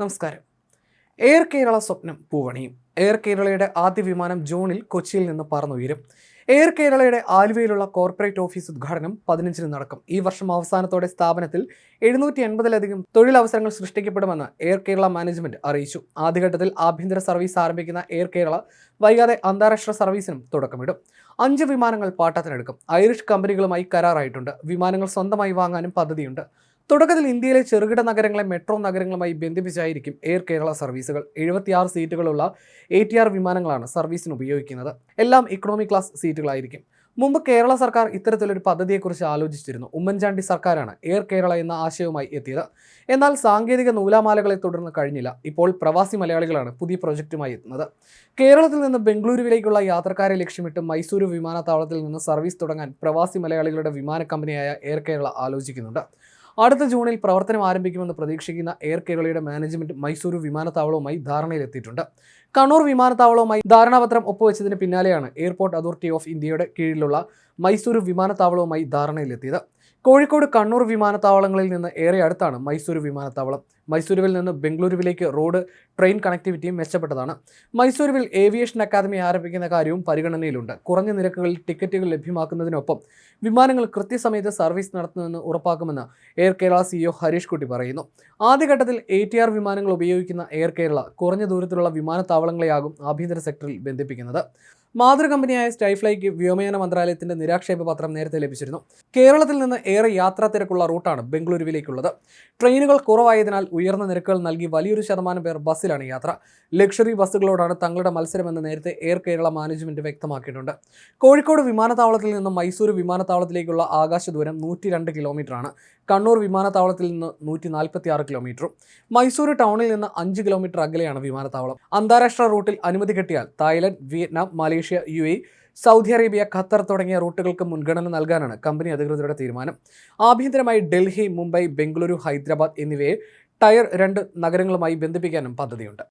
നമസ്കാരം. എയർ കേരള സ്വപ്നം പൂവണിയും. എയർ കേരളയുടെ ആദ്യ വിമാനം ജൂണിൽ കൊച്ചിയിൽ നിന്ന് പറന്നുയരും. എയർ കേരളയുടെ ആലുവയിലുള്ള കോർപ്പറേറ്റ് ഓഫീസ് ഉദ്ഘാടനം പതിനഞ്ചിന് നടക്കും. ഈ വർഷം അവസാനത്തോടെ സ്ഥാപനത്തിൽ എഴുന്നൂറ്റി എൺപതിലധികം തൊഴിലവസരങ്ങൾ സൃഷ്ടിക്കപ്പെടുമെന്ന് എയർ കേരള മാനേജ്മെന്റ് അറിയിച്ചു. ആദ്യഘട്ടത്തിൽ ആഭ്യന്തര സർവീസ് ആരംഭിക്കുന്ന എയർ കേരള വൈകാതെ അന്താരാഷ്ട്ര സർവീസിനും തുടക്കമിടും. അഞ്ച് വിമാനങ്ങൾ പാട്ടത്തിനെടുക്കും. ഐറിഷ് കമ്പനികളുമായി കരാറായിട്ടുണ്ട്. വിമാനങ്ങൾ സ്വന്തമായി വാങ്ങാനും പദ്ധതിയുണ്ട്. തുടക്കത്തിൽ ഇന്ത്യയിലെ ചെറുകിട നഗരങ്ങളെ മെട്രോ നഗരങ്ങളുമായി ബന്ധിപ്പിച്ചായിരിക്കും എയർ കേരള സർവീസുകൾ എഴുപത്തിയാറ് സീറ്റുകളുള്ള എ ടി ആർ വിമാനങ്ങളാണ് സർവീസിന് ഉപയോഗിക്കുന്നത്. എല്ലാം ഇക്കണോമി ക്ലാസ് സീറ്റുകളായിരിക്കും മുമ്പ് കേരള സർക്കാർ ഇത്തരത്തിലൊരു പദ്ധതിയെക്കുറിച്ച് ആലോചിച്ചിരുന്നു. ഉമ്മൻചാണ്ടി സർക്കാരാണ് എയർ കേരള എന്ന ആശയവുമായി എത്തിയത്. എന്നാൽ സാങ്കേതിക നൂലാമാലകളെ തുടർന്ന് കഴിഞ്ഞില്ല. ഇപ്പോൾ പ്രവാസി മലയാളികളാണ് പുതിയ പ്രൊജക്റ്റുമായി എത്തുന്നത്. കേരളത്തിൽ നിന്ന് ബംഗളൂരുവിലേക്കുള്ള യാത്രക്കാരെ ലക്ഷ്യമിട്ട് മൈസൂരു വിമാനത്താവളത്തിൽ നിന്ന് സർവീസ് തുടങ്ങാൻ പ്രവാസി മലയാളികളുടെ വിമാന കമ്പനിയായ എയർ കേരള ആലോചിക്കുന്നുണ്ട്. അടുത്ത ജൂണിൽ പ്രവർത്തനം ആരംഭിക്കുമെന്ന് പ്രതീക്ഷിക്കുന്ന എയർ കേരളയുടെ മാനേജ്മെന്റ് മൈസൂരു വിമാനത്താവളവുമായി ധാരണയിലെത്തിയിട്ടുണ്ട്. കണ്ണൂർ വിമാനത്താവളവുമായി ധാരണാപത്രം ഒപ്പുവെച്ചതിന് പിന്നാലെയാണ് എയർപോർട്ട് അതോറിറ്റി ഓഫ് ഇന്ത്യയുടെ കീഴിലുള്ള മൈസൂരു വിമാനത്താവളവുമായി ധാരണയിലെത്തിയത്. കോഴിക്കോട് കണ്ണൂർ വിമാനത്താവളങ്ങളിൽ നിന്ന് ഏറെ അടുത്താണ് മൈസൂരു വിമാനത്താവളം. മൈസൂരുവിൽ നിന്ന് ബംഗളൂരുവിലേക്ക് റോഡ് ട്രെയിൻ കണക്ടിവിറ്റിയും മെച്ചപ്പെട്ടതാണ്. മൈസൂരുവിൽ ഏവിയേഷൻ അക്കാദമി ആരംഭിക്കുന്ന കാര്യവും പരിഗണനയിലുണ്ട്. കുറഞ്ഞ നിരക്കുകളിൽ ടിക്കറ്റുകൾ ലഭ്യമാക്കുന്നതിനൊപ്പം വിമാനങ്ങൾ കൃത്യസമയത്ത് സർവീസ് നടത്തുമെന്ന് ഉറപ്പാക്കുമെന്ന് എയർ കേരള സിഇഒ ഹരീഷ് കുട്ടി പറയുന്നു. ആദ്യഘട്ടത്തിൽ എ ടി ആർ വിമാനങ്ങൾ ഉപയോഗിക്കുന്ന എയർ കേരള കുറഞ്ഞ ദൂരത്തിലുള്ള വിമാനത്താവളങ്ങളെയാകും ആഭ്യന്തര സെക്ടറിൽ ബന്ധിപ്പിക്കുന്നത്. മാതൃകമ്പനിയായ സ്റ്റൈഫ്ലൈക്ക് വ്യോമയാന മന്ത്രാലയത്തിന്റെ നിരാക്ഷേപ പത്രം നേരത്തെ ലഭിച്ചിരുന്നു. കേരളത്തിൽ നിന്ന് ഏറെ യാത്രാ തിരക്കുള്ള റൂട്ടാണ് ബംഗളൂരുവിലേക്കുള്ളത്. ട്രെയിനുകൾ കുറവായതിനാൽ ഉയർന്ന നിരക്കുകൾ നൽകി വലിയൊരു ശതമാനം പേർ ബസ്സിലാണ് യാത്ര. ലക്ഷറി ബസ്സുകളോടാണ് തങ്ങളുടെ മത്സരമെന്ന് നേരത്തെ എയർ കേരള മാനേജ്മെന്റ് വ്യക്തമാക്കിയിട്ടുണ്ട്. കോഴിക്കോട് വിമാനത്താവളത്തിൽ നിന്ന് മൈസൂർ വിമാനത്താവളത്തിലേക്കുള്ള ആകാശ ദൂരം നൂറ്റി രണ്ട് കിലോമീറ്ററാണ്. കണ്ണൂർ വിമാനത്താവളത്തിൽ നിന്ന് നൂറ്റി നാൽപ്പത്തി ആറ് കിലോമീറ്ററും മൈസൂർ ടൗണിൽ നിന്ന് അഞ്ച് കിലോമീറ്റർ അകലെയാണ് വിമാനത്താവളം. അന്താരാഷ്ട്ര റൂട്ടിൽ അനുമതി കിട്ടിയാൽ Thailand Vietnam Malaysia U A Saudi Arabia Qatar തുടങ്ങിയ റൂട്ടുകൾക്ക് മുൻഗണന നൽകാനാണ് കമ്പനി അധികൃതരുടെ തീരുമാനം. ആഭ്യന്തരമായി ഡൽഹി മുംബൈ ബംഗളൂരു ഹൈദരാബാദ് എന്നിവയെ ടയർ രണ്ട് നഗരങ്ങളുമായി ബന്ധിപ്പിക്കാനും പദ്ധതിയുണ്ട്